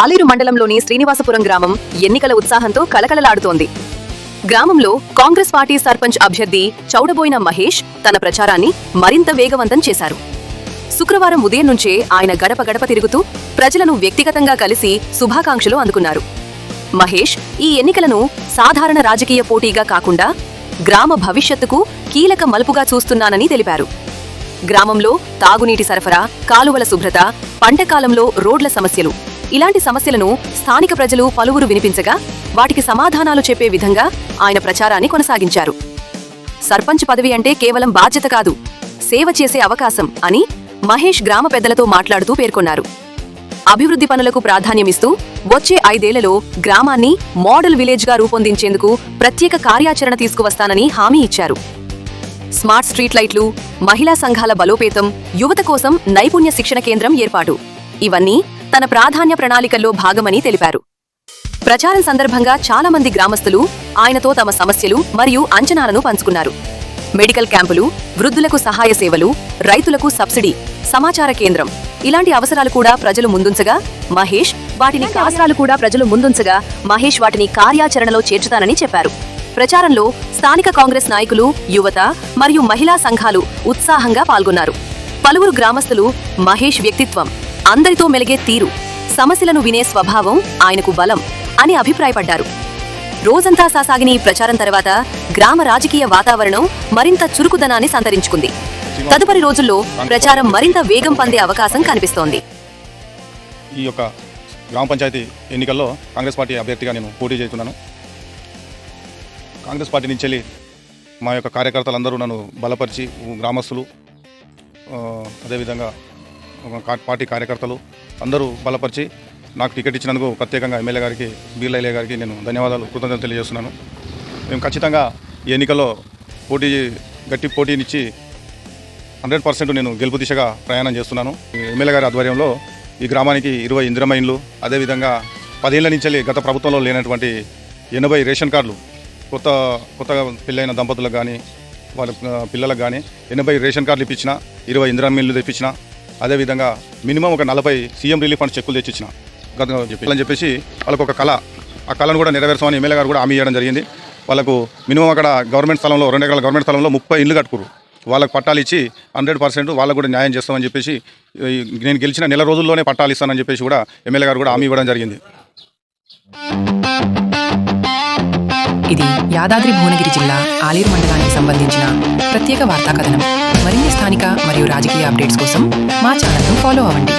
ఆలేరు మండలంలోని శ్రీనివాసపురం గ్రామం ఎన్నికల ఉత్సాహంతో కలకలలాడుతోంది గ్రామంలో కాంగ్రెస్ పార్టీ సర్పంచ్ అభ్యర్థి చౌడబోయిన మహేష్ తన ప్రచారాన్ని మరింత వేగవంతం చేశారు. శుక్రవారం ఉదయం నుంచే ఆయన గడప గడప తిరుగుతూ ప్రజలను వ్యక్తిగతంగా కలిసి శుభాకాంక్షలు అందుకున్నారు. మహేష్ ఈ ఎన్నికలను సాధారణ రాజకీయ పోటీగా కాకుండా గ్రామ భవిష్యత్తుకు కీలక మలుపుగా చూస్తున్నానని తెలిపారు. గ్రామంలో తాగునీటి సరఫరా కాలువల శుభ్రత పంటకాలంలో రోడ్ల సమస్యలు ఇలాంటి సమస్యలను స్థానిక ప్రజలు పలువురు వినిపించగా వాటికి సమాధానాలు చెప్పే విధంగా ఆయన ప్రచారాన్ని కొనసాగించారు. సర్పంచ్ పదవి అంటే కేవలం బాధ్యత కాదు సేవ చేసే అవకాశం అని మహేష్ గ్రామ పెద్దలతో మాట్లాడుతూ పేర్కొన్నారు. అభివృద్ధి పనులకు ప్రాధాన్యమిస్తూ వచ్చే ఐదేళ్ళలో గ్రామాన్ని మోడల్ విలేజ్గా రూపొందించేందుకు ప్రత్యేక కార్యాచరణ తీసుకువస్తానని హామీ ఇచ్చారు. స్మార్ట్ స్ట్రీట్ లైట్లు మహిళా సంఘాల బలోపేతం యువత కోసం నైపుణ్య శిక్షణ కేంద్రం ఏర్పాటు. ఇవన్నీ తన ప్రాధాన్య ప్రణాళికల్లో భాగమని తెలిపారు. ప్రచారం సందర్భంగా చాలా మంది గ్రామస్తులు ఆయనతో తమ సమస్యలు మరియు అంచనాలను పంచుకున్నారు. మెడికల్ క్యాంపులు వృద్ధులకు సహాయ సేవలు రైతులకు సబ్సిడీ సమాచార కేంద్రం ఇలాంటి అవసరాలు కూడా ప్రజలు ముందుంచగా మహేష్ వాటిని అవసరాలు కూడా ప్రజలు ముందుంచగా మహేష్ వాటిని కార్యాచరణలో చేర్చుతానని చెప్పారు. ప్రచారంలో స్థానిక కాంగ్రెస్ నాయకులు యువత మరియు మహిళా సంఘాలు ఉత్సాహంగా పాల్గొన్నారు. పలువురు గ్రామస్తులు మహేష్ వ్యక్తిత్వం అందరితో మెలిగే తీరు సమస్యలను వినే స్వభావం ఆయనకు బలం అని అభిప్రాయపడ్డారు. రోజంతా సాసాగిన ఈ ప్రచారం తర్వాత గ్రామ రాజకీయ వాతావరణం మరింత చురుకుదనాన్ని సంతరించుకుంది. తదుపరి రోజుల్లో ప్రచారం మరింత వేగం పొందే అవకాశం కనిపిస్తోంది. ఈ యొక్క గ్రామ పంచాయతీ ఎన్నికల్లో కాంగ్రెస్ పార్టీ అభ్యర్థిగా నేను పోటీ చేస్తున్నాను. కాంగ్రెస్ పార్టీ నుంచి వెళ్ళి మా యొక్క కార్యకర్తలందరూ నన్ను బలపరిచి గ్రామస్తులు అదేవిధంగా పార్టీ కార్యకర్తలు అందరూ బలపరిచి నాకు టికెట్ ఇచ్చినందుకు ప్రత్యేకంగా ఎమ్మెల్యే గారికి బీర్లయ్య గారికి నేను ధన్యవాదాలు కృతజ్ఞతలు తెలియజేస్తున్నాను. మేము ఖచ్చితంగా ఈ ఎన్నికల్లో పోటీ గట్టి పోటీనిచ్చి హండ్రెడ్ పర్సెంట్ నేను గెలుపు దిశగా ప్రయాణం చేస్తున్నాను. ఈ ఎమ్మెల్యే గారి ఆధ్వర్యంలో ఈ గ్రామానికి ఇరవై ఇందిరమ ఇండ్లు అదేవిధంగా పదేళ్ళ నుంచి గత ప్రభుత్వంలో లేనటువంటి ఎనభై రేషన్ కార్డులు కొత్త కొత్తగా పెళ్ళైన దంపతులకు కానీ వాళ్ళ పిల్లలకు కానీ ఎనభై రేషన్ కార్డులు ఇప్పించిన ఇరవై ఇందిరమ ఇండ్లు తెప్పించిన అదేవిధంగా మినిమం ఒక నలభై సీఎం రిలీఫ్ ఫండ్ చెక్కులు తెచ్చిచ్చిన. గత చెప్పి. అని చెప్పేసి వాళ్ళకు ఒక కళ. ఆ కళను కూడా నెరవేర్చమని ఎమ్మెల్యే గారు కూడా హామీ ఇవ్వడం జరిగింది. వాళ్ళకు మినిమం అక్కడ గవర్నమెంట్ స్థలంలో రెండు ఎకరాల గవర్నమెంట్ స్థలంలో ముప్పై ఇల్లు కట్టుకురు వాళ్ళకి పట్టాలు ఇచ్చి హండ్రెడ్ పర్సెంట్ వాళ్ళకు కూడా న్యాయం చేస్తామని చెప్పేసి నేను గెలిచిన నెల రోజుల్లోనే పట్టాలు ఇస్తానని చెప్పేసి కూడా ఎమ్మెల్యే గారు కూడా హామీ ఇవ్వడం జరిగింది. ఇది యాదాద్రి భువనగిరి జిల్లా ఆలేరు మండలానికి సంబంధించిన ప్రత్యేక వార్తా కథనం మరిన్ని స్థానిక మరియు రాజకీయ అప్డేట్స్ కోసం మా ఛానల్ను ఫాలో అవ్వండి.